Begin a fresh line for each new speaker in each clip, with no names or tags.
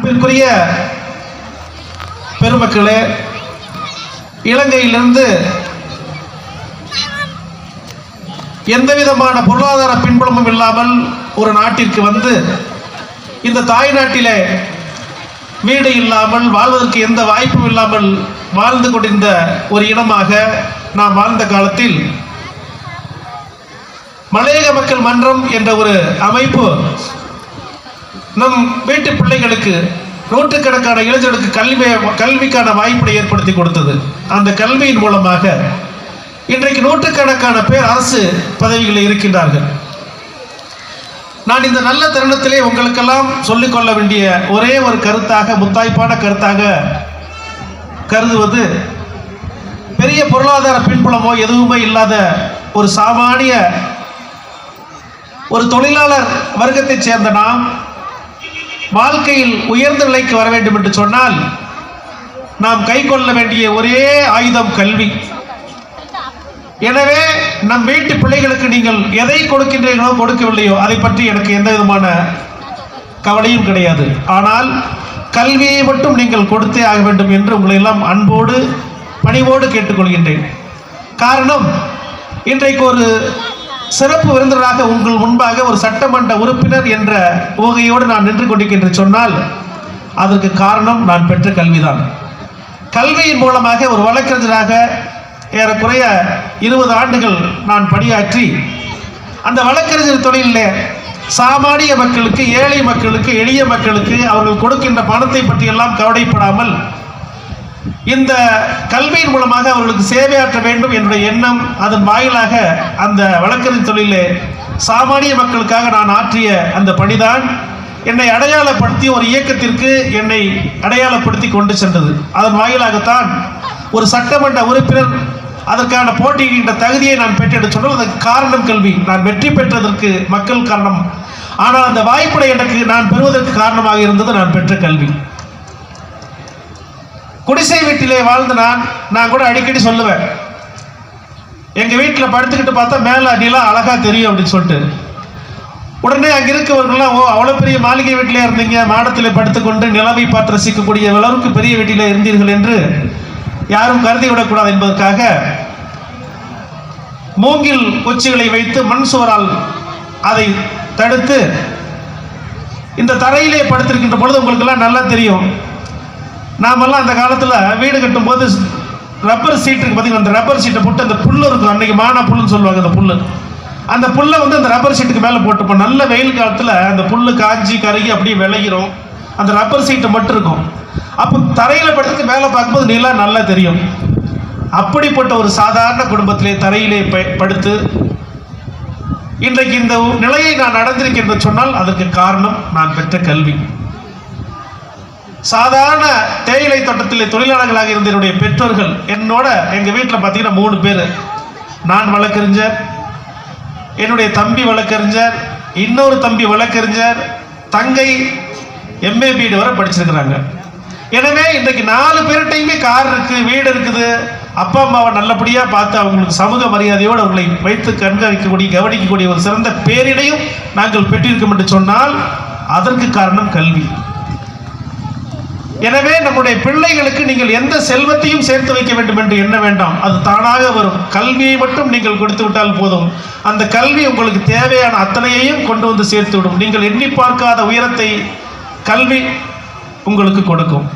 அன்பிற்குரிய பெருமக்களே இலங்கையிலிருந்து எந்த விதமான பொருளாதார பின்புலமும் இல்லாமல் ஒரு நாட்டிற்கு வந்து இந்த தாய் நாட்டிலே வீடு இல்லாமல் வாழ்வதற்கு எந்த வாய்ப்பும் இல்லாமல் வாழ்ந்து கொண்டிருந்த ஒரு இனமாக நாம் வாழ்ந்த காலத்தில் மலையக மக்கள் மன்றம் என்ற ஒரு அமைப்பு நம் வீட்டு பிள்ளைகளுக்கு நூற்றுக்கணக்கான இளைஞர்களுக்கு கல்வி கல்விக்கான வாய்ப்பை ஏற்படுத்தி கொடுத்தது. அந்த கல்வியின் மூலமாக இன்றைக்கு நூற்றுக்கணக்கான பேர் அரசு பதவிகளில் இருக்கின்றார்கள். நான் இந்த நல்ல தருணத்திலே உங்களுக்கெல்லாம் சொல்லிக்கொள்ள வேண்டிய ஒரே ஒரு கருத்தாக முத்தாய்ப்பான கருத்தாக கருதுவது பெரிய பொருளாதார பின்புலமோ எதுவுமே இல்லாத ஒரு சாமானிய ஒரு தொழிலாளர் வர்க்கத்தைச் சேர்ந்த நாம் வாழ்க்கையில் உயர்ந்த நிலைக்கு வர வேண்டும் என்று சொன்னால் நாம் கை கொள்ள வேண்டிய ஒரே ஆயுதம் கல்வி. எனவே நம் வீட்டு பிள்ளைகளுக்கு நீங்கள் எதை கொடுக்கின்றீர்களோ கொடுக்கவில்லையோ அதை பற்றி எனக்கு எந்த விதமான கவலையும் கிடையாது. ஆனால் கல்வியை மட்டும் நீங்கள் கொடுத்தே ஆக வேண்டும் என்று உங்களை எல்லாம் அன்போடு பணிவோடு கேட்டுக்கொள்கின்றேன். காரணம் இன்றைக்கு ஒரு சிறப்பு விருந்தினராக உங்கள் முன்பாக ஒரு சட்டமன்ற உறுப்பினர் என்ற உவகையோடு நான் நின்று கொண்டிருக்கின்ற சொன்னால் அதற்கு காரணம் நான் பெற்ற கல்விதான். கல்வியின் மூலமாக ஒரு வழக்கறிஞராக ஏறக்குறைய இருபது ஆண்டுகள் நான் பணியாற்றி அந்த வழக்கறிஞர் தொழிலில் சாமானிய மக்களுக்கு ஏழை மக்களுக்கு எளிய மக்களுக்கு அவர்கள் கொடுக்கின்ற பணத்தை பற்றியெல்லாம் கவலைப்படாமல் இந்த கல்வியின் மூலமாக அவர்களுக்கு சேவையாற்ற வேண்டும் என்ற எண்ணம் அதன் வாயிலாக அந்த வழக்கறிஞர் தொழிலே சாமானிய மக்களுக்காக நான் ஆற்றிய அந்த பணிதான். என்னை அடையாளப்படுத்தி ஒரு இயக்கத்திற்கு என்னை அடையாளப்படுத்தி கொண்டு சென்றது. அதன் வாயிலாகத்தான் ஒரு சட்டமன்ற உறுப்பினர் அதற்கான போட்டியிடுகின்ற தகுதியை நான் பெற்றெடுத்து சொன்னால் அதற்கு காரணம் கல்வி. நான் வெற்றி பெற்றதற்கு மக்கள் காரணம். ஆனால் அந்த வாய்ப்பை எனக்கு நான் பெறுவதற்கு காரணமாக இருந்தது நான் பெற்ற கல்வி. குடிசை வீட்டிலே வாழ்ந்து நான் நான் கூட அடிக்கடி சொல்லுவேன். எங்கள் வீட்டில் படுத்துக்கிட்டு பார்த்தா மேலே அடியெல்லாம் அழகாக தெரியும் அப்படின்னு சொல்லிட்டு. உடனே அங்கே இருக்கவர்கள்லாம் ஓ அவ்வளோ பெரிய மாளிகை வீட்டிலே இருந்தீங்க. மாடத்தில் படுத்துக்கொண்டு நிலவை பார்த்து ரசிக்கக்கூடிய அளவுக்கு பெரிய வீட்டிலே இருந்தீர்கள் என்று யாரும் கருதி விடக்கூடாது என்பதற்காக மூங்கில் குச்சிகளை வைத்து மண் சுவரால் அதை தடுத்து இந்த தரையிலே படுத்திருக்கின்ற பொழுது உங்களுக்கெல்லாம் நல்லா தெரியும். நாமெல்லாம் அந்த காலத்தில் வீடு கட்டும்போது ரப்பர் சீட்டுக்கு பார்த்தீங்கன்னா அந்த ரப்பர் சீட்டை போட்டு அந்த புல்லு இருக்கும். அன்றைக்கி மானா புல்லுன்னு சொல்லுவாங்க அந்த புல்லு. அந்த புல்லை வந்து அந்த ரப்பர் சீட்டுக்கு மேலே போட்டுப்போம். நல்ல வெயில் காலத்தில் அந்த புல்லு காஞ்சி கருகி அப்படியே விளைகிறோம் அந்த ரப்பர் சீட்டு மட்டும் இருக்கும். அப்போ தரையில் படுத்து மேலே பார்க்கும்போது நிலா நல்லா தெரியும். அப்படிப்பட்ட ஒரு சாதாரண குடும்பத்திலே தரையிலே ப- படுத்து இன்றைக்கு இந்த நிலையை நான் அடைந்திருக்கேன் என்று சொன்னால் அதற்கு காரணம் நான் பெற்ற கல்வி. சாதாரண தேயிலை தோட்டத்தில் தொழிலாளர்களாக இருந்த என்னுடைய பெற்றோர்கள் என்னோட எங்கள் வீட்டில் பார்த்தீங்கன்னா மூணு பேர். நான் வழக்கறிஞர் என்னுடைய தம்பி வழக்கறிஞர் இன்னொரு தம்பி வழக்கறிஞர் தங்கை எம்ஏ பிடி வரை படிச்சிருக்கிறாங்க. எனவே இன்றைக்கு நாலு பேர்கிட்டையுமே கார் இருக்குது வீடு இருக்குது. அப்பா அம்மாவை நல்லபடியாக பார்த்து அவங்களுக்கு சமூக மரியாதையோடு அவர்களை வைத்து கண்காணிக்கக்கூடிய கவனிக்கக்கூடிய ஒரு சிறந்த பேரினையும் நாங்கள் பெற்றிருக்கோம் என்று சொன்னால் அதற்கு காரணம் கல்வி. எனவே நம்முடைய பிள்ளைகளுக்கு நீங்கள் எந்த செல்வத்தையும் சேர்த்து வைக்க வேண்டும் என்று எண்ண வேண்டாம். அது தானாக வரும். கல்வியை மட்டும் நீங்கள் கொடுத்து விட்டால் போதும். அந்த கல்வி உங்களுக்கு தேவையான அத்தனையையும் கொண்டு வந்து சேர்த்து விடும். நீங்கள் எண்ணி பார்க்காத உயரத்தை கல்வி உங்களுக்கு கொடுக்கும்.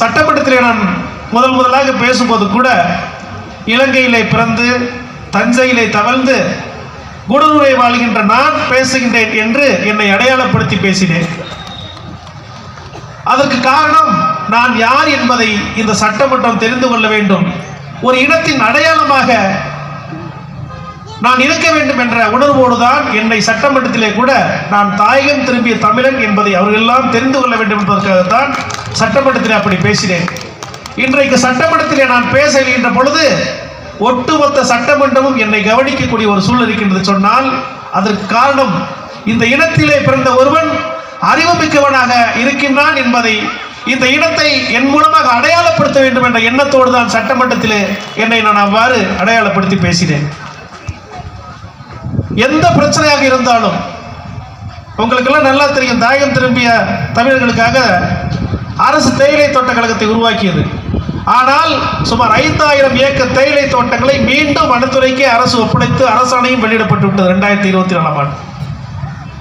சட்டமன்றத்திலே நான் முதல் முதலாக பேசும்போது கூட இலங்கையிலே பிறந்து தஞ்சையிலே தவழ்ந்து குடலூரை வாழ்கின்ற நான் பேசுகின்றேன் என்று என்னை அடையாளப்படுத்தி பேசினேன். அதற்கு காரணம் நான் யார் என்பதை இந்த சட்டமன்றம் தெரிந்து கொள்ள வேண்டும். ஒரு இனத்தின் அடையாளமாக நான் இருக்க வேண்டும் என்ற உணர்வோடு தான் என்னை சட்டமன்றத்திலே கூட நான் தாயகம் திரும்பிய தமிழன் என்பதை அவர்கள் எல்லாம் தெரிந்து கொள்ள வேண்டும் என்பதற்காகத்தான் சட்டமன்றத்திலே அப்படி பேசினேன். இன்றைக்கு சட்டமன்றத்திலே நான் பேச இருக்கின்ற பொழுது ஒட்டுமொத்த சட்டமன்றமும் என்னை கவனிக்கக்கூடிய ஒரு சூழல் இருக்கின்றது சொன்னால் அதற்கு காரணம் இந்த இனத்திலே பிறந்த ஒருவன் அறிவுமிக்கவனாக இருக்கின்றான் என்பதை இந்த இடத்தை என் மூலமாக அடையாளப்படுத்த வேண்டும் என்ற எண்ணத்தோடு தான் சட்டமன்றத்தில் என்னை நான் அவ்வாறு அடையாளப்படுத்தி பேசினேன். எந்த பிரச்சனையாக இருந்தாலும் உங்களுக்கெல்லாம் நல்லா தெரியும் தாயகம் திரும்பிய தமிழர்களுக்காக அரசு தேயிலை தோட்ட கழகத்தை உருவாக்கியது. ஆனால் சுமார் ஐந்தாயிரம் ஏக்கர் தேயிலை தோட்டங்களை மீண்டும் வனத்துறைக்கு அரசு ஒப்படைத்து அரசாணையும் வெளியிடப்பட்டு விட்டது ரெண்டாயிரத்தி இருபத்தி நாலாம் ஆண்டு.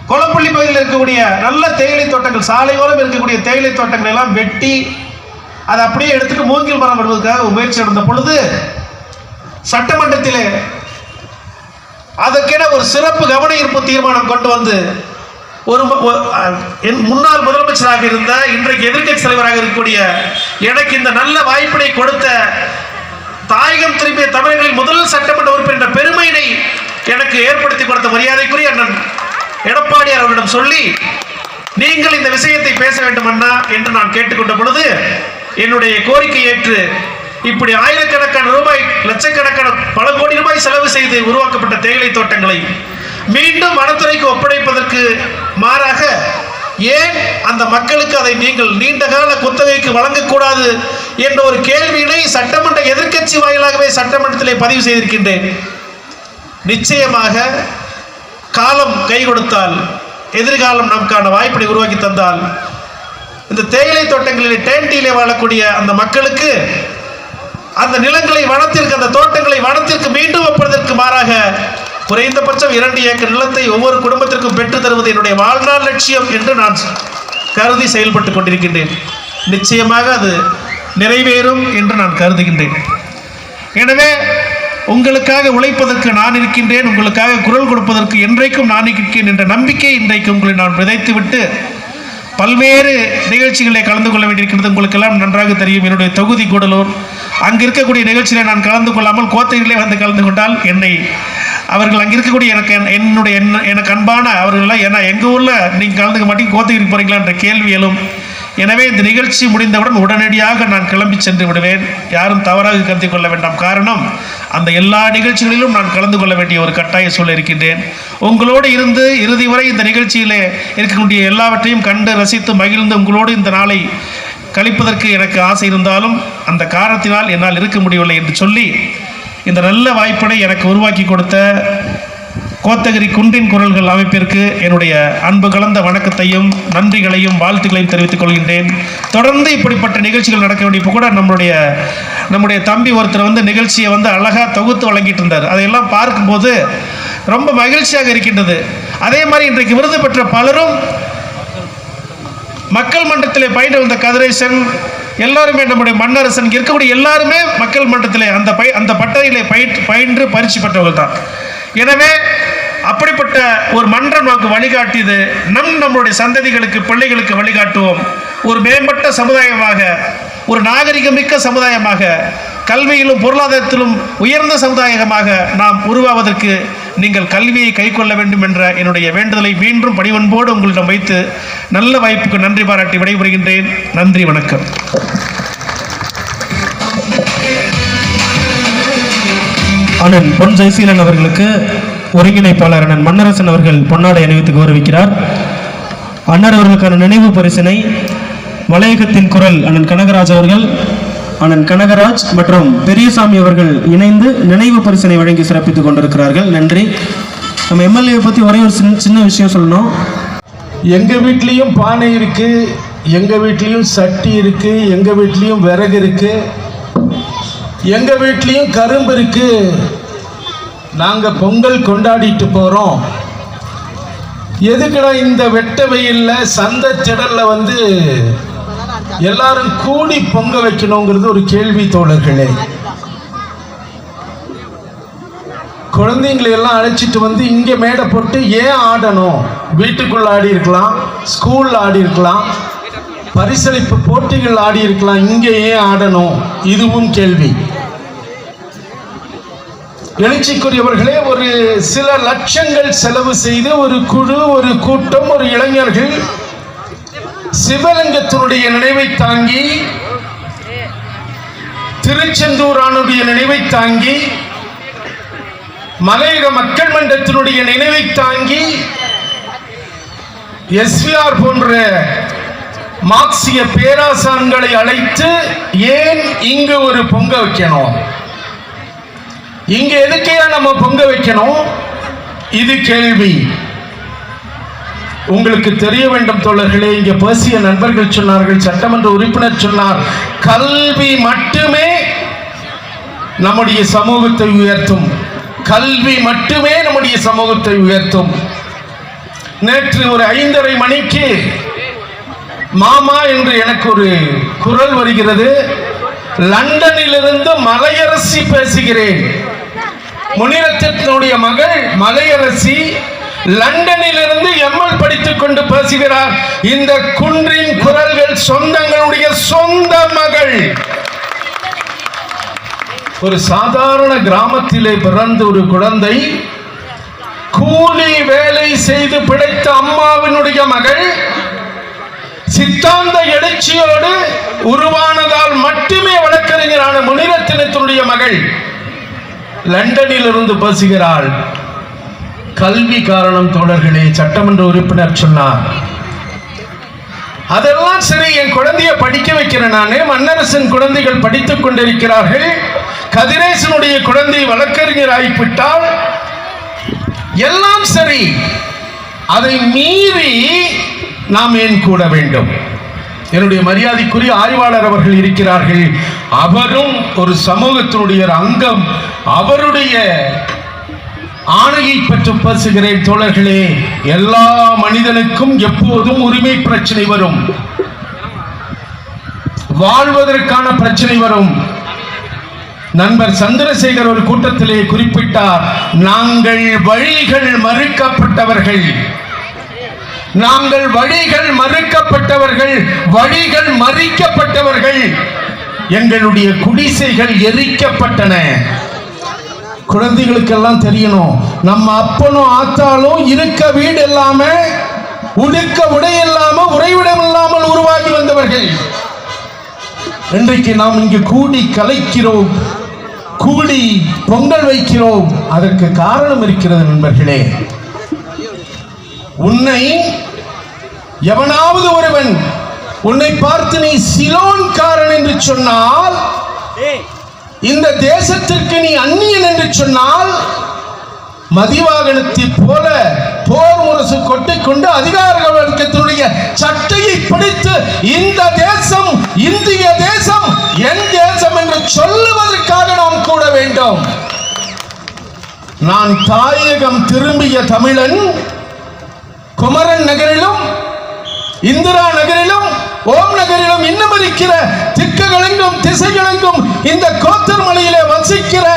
கொளப்பள்ளி பகுதியில் இருக்கக்கூடிய நல்ல தேயிலை தோட்டங்கள் சாலையோரம் இருக்கக்கூடிய தேயிலை தோட்டங்கள் எல்லாம் வெட்டி அதை அப்படியே எடுத்துட்டு மூங்கில் மரம் வருவதற்காக முயற்சி நடந்த பொழுது சட்டமன்றத்திலே அதற்கென ஒரு சிறப்பு கவன ஈர்ப்பு தீர்மானம் கொண்டு வந்து ஒரு என் முன்னாள் முதலமைச்சராக இருந்த இன்றைக்கு எதிர்க்கட்சி தலைவராக இருக்கக்கூடிய எனக்கு இந்த நல்ல வாய்ப்பினை கொடுத்த தாயகம் திரும்பிய தமிழர்களின் முதல் சட்டமன்ற உறுப்பினர் என்ற பெருமையினை எனக்கு ஏற்படுத்தி கொடுத்த மரியாதைக்குரிய அண்ணன் எடப்பாடியார் அவரிடம் சொல்லி நீங்கள் இந்த விஷயத்தை பேச வேண்டும் அண்ணா என்று நான் கேட்டுக்கொண்ட பொழுது என்னுடைய கோரிக்கை ஏற்று இப்படி ஆயிரக்கணக்கான ரூபாய் லட்சக்கணக்கான பல கோடி ரூபாய் செலவு செய்து உருவாக்கப்பட்ட தேயிலை தோட்டங்களை மீண்டும் வனத்துறைக்கு ஒப்படைப்பதற்கு மாறாக ஏன் அந்த மக்களுக்கு அதை நீங்கள் நீண்ட கால குத்தகைக்கு வழங்கக்கூடாது என்ற ஒரு கேள்வியினை சட்டமன்ற எதிர்க்கட்சி வாயிலாகவே சட்டமன்றத்திலே பதிவு செய்திருக்கின்றேன். நிச்சயமாக காலம் கை கொடுத்தால் எதிர்காலம் நமக்கான வாய்ப்பினை உருவாக்கி தந்தால் இந்த தேயிலை தோட்டங்களில் டேண்டியிலே வாழக்கூடிய அந்த மக்களுக்கு அந்த நிலங்களை வனத்திற்கு அந்த தோட்டங்களை வனத்திற்கு மீண்டும் ஒப்பதற்கு மாறாக குறைந்தபட்சம் இரண்டு ஏக்கர் நிலத்தை ஒவ்வொரு குடும்பத்திற்கும் பெற்று தருவது என்னுடைய வாழ்நாள் லட்சியம் என்று நான் கருதி செயல்பட்டு கொண்டிருக்கின்றேன். நிச்சயமாக அது நிறைவேறும் என்று நான் கருதுகின்றேன். எனவே உங்களுக்காக உழைப்பதற்கு நான் இருக்கின்றேன் உங்களுக்காக குரல் கொடுப்பதற்கு என்றைக்கும் நான் இருக்கிறேன் என்ற நம்பிக்கை இன்றைக்கு உங்களை நான் விதைத்துவிட்டு பல்வேறு நிகழ்ச்சிகளை கலந்து கொள்ள வேண்டியிருக்கிறது. உங்களுக்கெல்லாம் நன்றாக தெரியும். என்னுடைய தொகுதி கூடலூர் அங்கு இருக்கக்கூடிய நிகழ்ச்சியில் நான் கலந்து கொள்ளாமல் கோத்தையிலே வந்து கலந்து கொண்டால் என்னை அவர்கள் அங்கே இருக்கக்கூடிய எனக்கு என்னுடைய எனக்கு அன்பான அவர்கள்லாம் ஏன்னா எங்கள் ஊரில் நீங்கள் கலந்துக்க மாட்டீங்க கோத்தகிரி போகிறீங்களா என்ற கேள்வி எழும். எனவே இந்த நிகழ்ச்சி முடிந்தவுடன் உடனடியாக நான் கிளம்பி சென்று விடுவேன். யாரும் தவறாக கருதி கொள்ள வேண்டாம். காரணம் அந்த எல்லா நிகழ்ச்சிகளிலும் நான் கலந்து கொள்ள வேண்டிய ஒரு கட்டாய சூழல் இருக்கின்றேன். உங்களோடு இருந்து இறுதி வரை இந்த நிகழ்ச்சியிலே இருக்கக்கூடிய எல்லாவற்றையும் கண்டு ரசித்து மகிழ்ந்து உங்களோடு இந்த நாளை கழிப்பதற்கு எனக்கு ஆசை இருந்தாலும் அந்த காரணத்தினால் என்னால் இருக்க முடியவில்லை என்று சொல்லி இந்த நல்ல வாய்ப்பினை எனக்கு உருவாக்கி கொடுத்த கோத்தகிரி குன்றின் குரல்கள் அமைப்பிற்கு என்னுடைய அன்பு கலந்த வணக்கத்தையும் நன்றிகளையும் வாழ்த்துக்களையும் தெரிவித்துக் கொள்கின்றேன். தொடர்ந்து இப்படிப்பட்ட நிகழ்ச்சிகள் நடக்க வேண்டிய கூட நம்மளுடைய நம்முடைய தம்பி ஒருத்தர் வந்து நிகழ்ச்சியை வந்து அழகாக தொகுத்து வழங்கிட்டு இருந்தார். அதையெல்லாம் பார்க்கும்போது ரொம்ப மகிழ்ச்சியாக இருக்கின்றது. அதே மாதிரி இன்றைக்கு விருது பெற்ற பலரும் மக்கள் மன்றத்திலே பயின்று வந்த கதிரேசன் எல்லாருமே நம்முடைய மன்னரசன் இருக்கக்கூடிய எல்லாருமே மக்கள் மன்றத்திலே அந்த பய அந்த பட்டறையிலே பயிற்று பயின்று பயிற்சி பெற்றவர்கள் தான் எனவே அப்படிப்பட்ட ஒரு மன்றம் நமக்கு வழிகாட்டியது நம் நம்முடைய சந்ததிகளுக்கு பிள்ளைகளுக்கு வழிகாட்டுவோம். ஒரு மேம்பட்ட சமுதாயமாக ஒரு நாகரிகமிக்க சமுதாயமாக கல்வியிலும் பொருளாதாரத்திலும் உயர்ந்த சமுதாயமாக நாம் உருவாவதற்கு நீங்கள் கல்வியை கைக்கொள்ள வேண்டும் என்ற என்னுடைய வேண்டுதலை மீண்டும் பணிவன்போடு உங்களிடம் வைத்து நல்ல வாய்ப்புக்கு நன்றி பாராட்டி விடைபெறுகின்றேன். நன்றி வணக்கம்.
அண்ணன் பொன் ஜெயசீலன் அவர்களுக்கு ஒருங்கிணைப்பாளர் அண்ணன் மன்னரசன் அவர்கள் பொன்னாடை அணிவித்து கௌரவிக்கிறார். அண்ணர் அவர்களுக்கான நினைவு பரிசினை மலையகத்தின் குரல் அண்ணன் கனகராஜ் அவர்கள் அண்ணன் கனகராஜ் மற்றும் பெரியசாமி அவர்கள் இணைந்து நினைவு பரிசினை வழங்கி சிறப்பித்துக் கொண்டிருக்கிறார்கள். நன்றி. நம்ம எம்எல்ஏ பற்றி ஒரே ஒரு சின்ன சின்ன விஷயம் சொல்லணும்.
எங்க வீட்லயும் பானை இருக்கு எங்க வீட்லயும் சட்டி இருக்கு எங்க வீட்லயும் விறகு இருக்கு எங்க வீட்லயும் கரும்பு இருக்கு. நாங்க பொங்கல் கொண்டாடிட்டு போறோம். எதுக்குடா இந்த வெட்ட வெயில்ல சந்த திடல்ல வந்து எல்லாரும் கூடி பொங்க வைக்கணுங்கிறது ஒரு கேள்வி தோழர்களே. குழந்தைங்களை எல்லாம் அழைச்சிட்டு வந்து இங்க மேடை போட்டு ஏன் ஆடணும்? வீட்டுக்குள்ள ஆடி இருக்கலாம் ஸ்கூல்ல ஆடி இருக்கலாம் பரிசளிப்பு போட்டிகள் ஆடி இருக்கலாம் இங்க ஏன் ஆடணும்? இதுவும் கேள்வி. எழுச்சிக்குரியவர்களே ஒரு சில லட்சங்கள் செலவு செய்து ஒரு குழு ஒரு கூட்டம் ஒரு இளைஞர்கள் சிவலிங்கத்தினுடைய நினைவை தாங்கி திருச்செந்தூரானுடைய நினைவை தாங்கி மலையக மக்கள் மன்றத்தினுடைய நினைவை தாங்கி எஸ்விஆர் போன்ற மார்க்சிய பேராசான்களை அழைத்து ஏன் இங்கு ஒரு பொங்க வைக்கணும்? இங்க எதுக்கையா நம்ம பொங்க வைக்கணும்? இது கேள்வி. உங்களுக்கு தெரிய வேண்டும் தோழர்களே இங்கே பேசிய நண்பர்கள் சொன்னார்கள் சட்டமன்ற உறுப்பினர் சொன்னார் கல்வி மட்டுமே நம்முடைய சமூகத்தை உயர்த்தும். கல்வி மட்டுமே நம்முடைய சமூகத்தை உயர்த்தும். நேற்று ஒரு ஐந்தரை மணிக்கு மாமா என்று எனக்கு ஒரு குரல் வருகிறது. லண்டனிலிருந்து மலையரசி பேசுகிறேன். முனிரத்தினுடைய மகள் மலையரசி லண்டனிலிருந்து எம்எல் படித்துக் கொண்டு பேசுகிறார். இந்த குன்றின் குரல்கள் சொந்தங்களுடைய சொந்த மகள். ஒரு சாதாரண கிராமத்திலே பிறந்த ஒரு குழந்தை கூலி வேலை செய்து பிழைத்த அம்மாவினுடைய மகள் சித்தாந்த எழுச்சியோடு உருவானதால் மட்டுமே வழக்கறிஞரான முனிரத்தினத்தினுடைய மகள். லண்டனில் இருந்து பேசுகிறாள். கல்வி காரணம் தோழர்களே சட்டமன்ற உறுப்பினர் சொன்னார். அதெல்லாம் சரி என் குழந்தைய படிக்க வைக்கிறேன் நானே. மன்னரசன் குழந்தைகள் படித்துக் கொண்டிருக்கிறார்கள். கதிரேசனுடைய குழந்தை வழக்கறிஞர் ஆகிவிட்டால் எல்லாம் சரி. அதை மீறி நாம் ஏன் கூட வேண்டும்? என்னுடைய மரியாதைக்குரிய ஆய்வாளர் அவர்கள் இருக்கிறார்கள். அவரும் ஒரு சமூகத்தினுடைய ஒரு அங்கம். அவருடைய ஆணையை பற்றி பேசுகிறேன் தோழர்களே. எல்லா மனிதனுக்கும் எப்போதும் உரிமை பிரச்சனை வரும். வாழ்வதற்கான பிரச்சனை வரும். நண்பர் சந்திரசேகர் ஒரு கூட்டத்திலே குறிப்பிட்டார் நாங்கள் வழிகள் மறுக்கப்பட்டவர்கள். நாங்கள் வழிகள் மறுக்கப்பட்டவர்கள் வழிகள் மறிக்கப்பட்டவர்கள். எங்களுடைய குடிசைகள் எரிக்கப்பட்டன. குழந்தைகளுக்கெல்லாம் தெரியணும். நம்ம அப்பனும் ஆத்தாலும் இருக்க வீடு இல்லாம உடுக்க உடை இல்லாம உறைவிடம் இல்லாமல் உருவாகி வந்தவர்கள். இன்றைக்கு நாம் இங்கு கூடி கலைக்கிறோம் கூடி பொங்கல் வைக்கிறோம். அதற்கு காரணம் இருக்கிறது நண்பர்களே. உன்னை எவனாவது ஒருவன் உன்னை பார்த்து நீ சிலோன்காரன் என்று சொன்னால் இந்த தேசத்திற்கு நீ அந்நியன் என்று சொன்னால் மதிவாகனத்தை போல போர் முரசு கொட்டிக்கொண்டு அதிகார வர்க்கத்தினுடைய சட்டையை பிடித்து இந்த தேசம் இந்திய தேசம் என் தேசம் என்று சொல்லுவதற்காக நாம் கூட வேண்டும். நான் தாயகம் திரும்பிய தமிழன் குமரன் நகரிலும் இந்திரா நகரிலும் ஓம் நகரிலும் இன்னும் இருக்கிற திக்குகளெங்கும் திசைகளெங்கும் இந்த கோத்தர் மலையிலே வசிக்கிற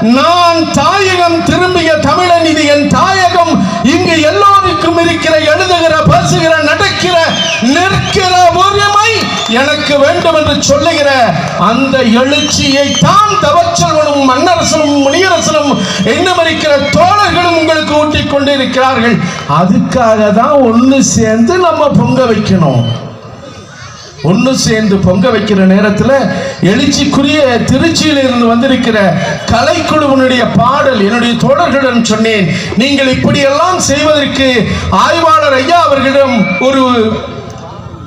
நான் தாயகம் திரும்பிய தமிழன் இது என் தாயகம். இங்கு எல்லோருக்கும் இருக்கிற எழுதுகிற பேசுகிற நடக்கிற நிற்கிற உரிமை எனக்கு வேண்டும் என்று சொல்லுகிற அந்த எழுச்சியை தான் தவச்செல்வனும் மன்னரசனும் முனியரசனும் இன்னும் இருக்கிற தோழர்களும் உங்களுக்கு ஊட்டிக் கொண்டிருக்கிறார்கள். அதுக்காக தான் ஒன்று சேர்ந்து நம்ம பொங்க வைக்கணும். ஒன்று சேர்ந்து பொங்க வைக்கிற நேரத்தில் எழுச்சிக்குரிய திருச்சியில் இருந்து வந்திருக்கிற கலைக்குழுவினுடைய பாடல் என்னுடைய தோழர்களிடம் சொன்னேன். நீங்கள் இப்படியெல்லாம் செய்வதற்கு ஆய்வாளர் ஐயா அவர்களிடம் ஒரு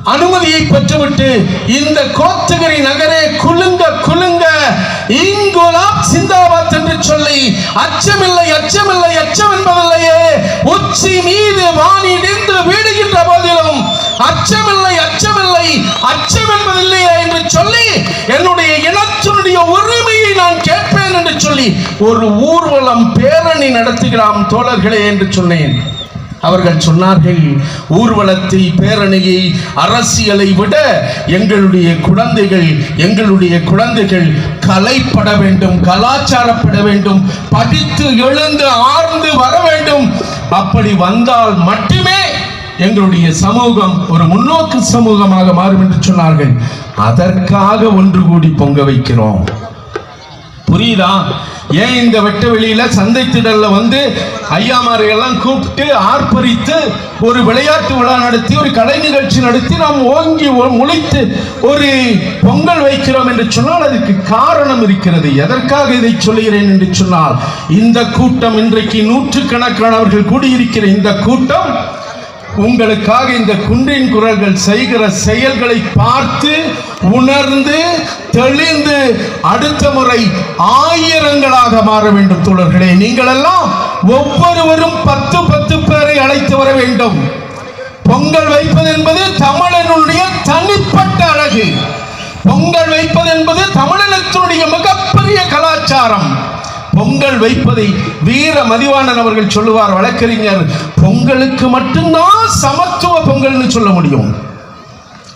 அனுமதியை பெற்றுவிட்டு இந்த கோத்தகிரி நகரே குலுங்க குலுங்க இங்குலாம் சிந்தாபாத் என்று சொல்லி அச்சமில்லை அச்சமில்லை அச்சம் என்பதில்லையே. உச்சி மீது வானிடிந்து வீடுகின்ற போதிலும் அச்சமில்லை அச்சமில்லை அச்சம் என்பதில்லையே என்று சொல்லி என்னுடைய இனத்தினுடைய உரிமையை நான் கேட்பேன் என்று சொல்லி ஒரு ஊர்வலம் பேரணி நடத்துகிறாம் தோழர்களே என்று சொன்னேன். அவர்கள் சொன்னார்கள் ஊர்வலத்தை பேரணியை அரசியலை விட எங்களுடைய குழந்தைகள் எங்களுடைய குழந்தைகள் கலைப்பட வேண்டும் கலாச்சாரப்பட வேண்டும் படித்து எழுந்து ஆர்ந்து வர வேண்டும். அப்படி வந்தால் மட்டுமே எங்களுடைய சமூகம் ஒரு முன்னோக்கு சமூகமாக மாறும் என்று சொன்னார்கள். அதற்காக ஒன்று கூடி பொங்க வைக்கிறோம். புரியுதா? ஏன் இந்த வெட்ட வெளியில சந்தை திடல்ல வந்து ஐயாமாரை எல்லாம் கூப்பிட்டு ஆர்ப்பரித்து ஒரு விளையாட்டு விழா நடத்தி ஒரு கலை நிகழ்ச்சி நடத்தி நாம் ஓங்கி முளைத்து ஒரு பொங்கல் வைக்கிறோம் என்று சொன்னால் அதுக்கு காரணம் இருக்கிறது. எதற்காக இதை சொல்லுகிறேன் என்று சொன்னால் இந்த கூட்டம் இன்றைக்கு நூற்றுக்கணக்கானவர்கள் கூடியிருக்கிற இந்த கூட்டம் உங்களுக்காக இந்த குன்றின் குரல்கள் செய்கிற செயல்களை பார்த்து உணர்ந்து தெளிந்து அடுத்த முறை ஆயிரங்களாக மாற வேண்டும் தோழர்களே. நீங்கள் எல்லாம் ஒவ்வொருவரும் பத்து பத்து பேரை அழைத்து வர வேண்டும். பொங்கல் வைப்பது என்பது தமிழனுடைய தனிப்பட்ட அழகு. பொங்கல் வைப்பது என்பது தமிழனத்தினுடைய மிகப்பெரிய கலாச்சாரம். பொங்கல் வைப்பதை வீர மதிவாணன் அவர்கள் சொல்லுவார் வழக்கறிஞர் பொங்கலுக்கு மட்டும்தான் சமத்துவ பொங்கல்னு சொல்ல முடியும்.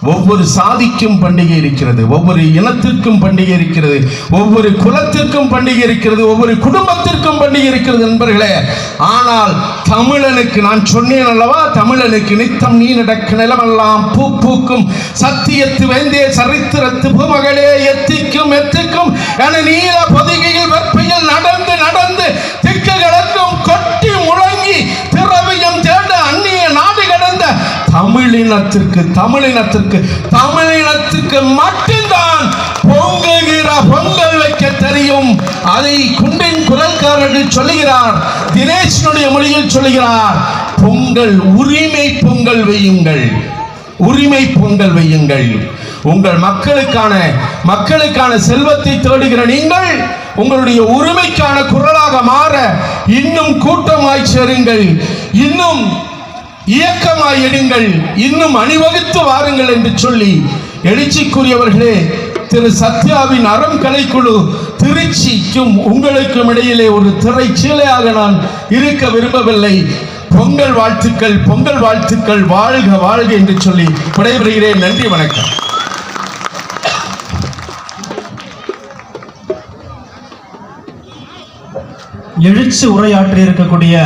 ஒவ்வொரு சாதிக்கும் பண்டிகை இருக்கிறது ஒவ்வொரு இனத்திற்கும் பண்டிகை இருக்கிறது ஒவ்வொரு குலத்திற்கும் பண்டிகை இருக்கிறது ஒவ்வொரு குடும்பத்திற்கும் பண்டிகை இருக்கிறது நண்பர்களே. ஆனால் தமிழனுக்கு நான் சொன்னேன் அல்லவா தமிழனுக்கு நித்தம் நீ நடக்க நிலமெல்லாம் பூ பூக்கும் சத்தியத்து வேந்தே சரித்திரத்து பூமகளே எத்திக்கும் எத்திக்கும் என நீல பொதிகையில் வெப்பையில் நடந்து நடந்து திக்குகளெல்லாம் கொட்டி முழங்கி திரவியம் தமிழினத்திற்கு தமிழினத்திற்கு தமிழினத்திற்கு மட்டும்தான் பொங்குகிற பொங்கல் வைக்க தெரியும். அதை குண்டின் குரல்காரர்கள் சொல்லுகிறார் தினேஷனுடைய மொழியில் சொல்லுகிறார் பொங்கல் உரிமை பொங்கல் வையுங்கள். உரிமை பொங்கல் வையுங்கள். உங்கள் மக்களுக்கான மக்களுக்கான செல்வத்தை தேடுகிற நீங்கள் உங்களுடைய உரிமைக்கான குரலாக மாற இன்னும் கூட்டமாய் சேருங்கள். இன்னும் இயக்கமாய் எடுங்கள். இன்னும் அணிவகுத்து வாருங்கள் என்று சொல்லி எழுச்சிக்குரியவர்களே திரு சத்யாவின் அறம் கலைக்குழு திருச்சிக்கும் உங்களுக்கும் இடையிலே ஒரு திரை சீலையாக நான் இருக்க விரும்பவில்லை. பொங்கல் வாழ்த்துக்கள் பொங்கல் வாழ்த்துக்கள் வாழ்க வாழ்க என்று சொல்லி விடைபெறுகிறேன். நன்றி வணக்கம்.
எழுச்சி உரையாற்றி இருக்கக்கூடிய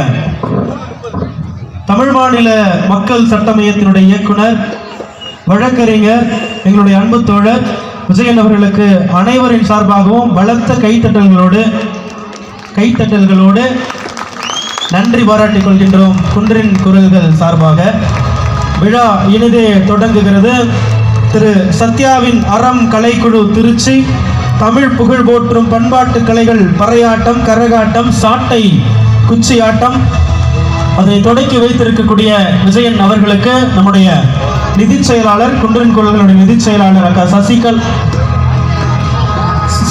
தமிழ் மாநில மக்கள் சட்டமையத்தினுடைய இயக்குனர் வழக்கறிஞர் எங்களுடைய அன்பு தோழர் விஜயன் அவர்களுக்கு அனைவரின் சார்பாகவும் பலத்த கைத்தட்டல்களோடு கைத்தட்டல்களோடு நன்றி பாராட்டிக் கொள்கின்றோம் குன்றின் குரல்கள் சார்பாக. விழா இனிதே தொடங்குகிறது. திரு சத்யாவின் அறம் கலைக்குழு திருச்சி தமிழ் புகழ் போற்றும் பண்பாட்டு கலைகள் பறையாட்டம் கரகாட்டம் சாட்டை குச்சியாட்டம் அதை தொடக்கி வைத்திருக்கக்கூடிய விஜயன் அவர்களுக்கு நம்முடைய நிதிச் செயலாளர் குன்றன் கோள்களுடைய நிதிச் செயலாளர் அக்கா சசிகல்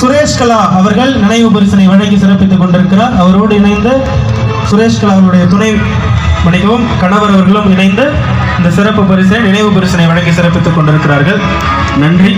சுரேஷ்கலா அவர்கள் நினைவு பரிசனை வழங்கி சிறப்பித்துக் கொண்டிருக்கிறார். அவரோடு இணைந்து சுரேஷ்கலா அவருடைய துணை மணிகவும் கணவர் அவர்களும் இணைந்து இந்த சிறப்பு பரிசனை நினைவு பரிசனை வழங்கி சிறப்பித்துக் கொண்டிருக்கிறார்கள். நன்றி.